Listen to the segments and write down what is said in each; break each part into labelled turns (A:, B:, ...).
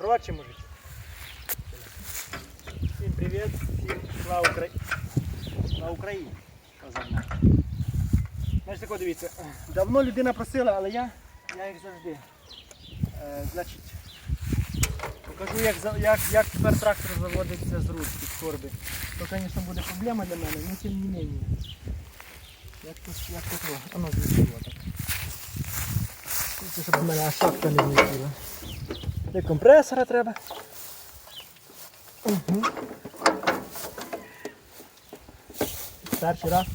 A: Коротше, мужики. Всім привіт, всім слава Україні. Слава Україні. Значить тако дивіться, давно людина просила, але я, я як завжди. Е, значить, покажу, як, як, як тепер трактор заводиться з ручки, з корби. То, звісно, буде проблема для мене, але тим не менше. Як тут, як тут, о, а ну, звідси, отак. Щоб в мене шапка не влетіла. Для компресора треба. Угу. Перший раз.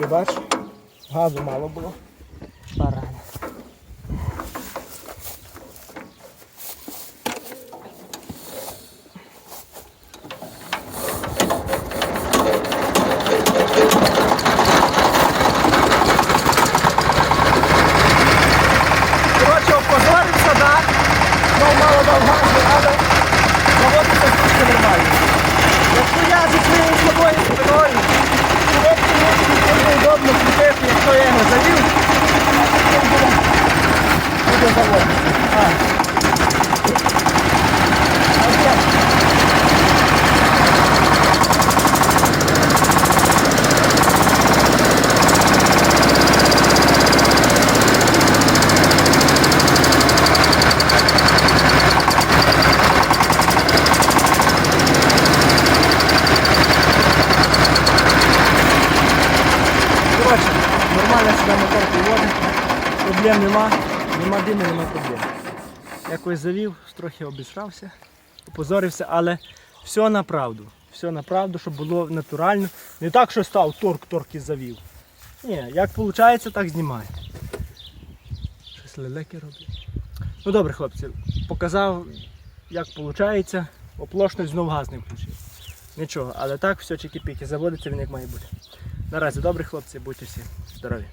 A: Ти бачиш? Газу мало було. Барана. Коротше, опозорився, да? Ну, мало дав газу, але заводиться дуже нормально. Якщо я зі своєю собою спиною, коробку можу дуже удобно крутити, якщо я його завів, то буде, буде заводитися. А. А що? Коротше, нормально себе мотор поводить, проблем нема, нема диму, нема проблем. Якось завів, трохи обісрався, опозорився, але все на правду. Все на правду, щоб було натурально. Не так, що став торк-торк і завів. Ні, як виходить, так знімає. Щось лелеки роблять. Ну добре, хлопці, показав, як виходить, оплошно знов газ не включив. Нічого, але так все чики-піки, заводиться він як має бути. Наразі добре, хлопці, будьте всі здорові.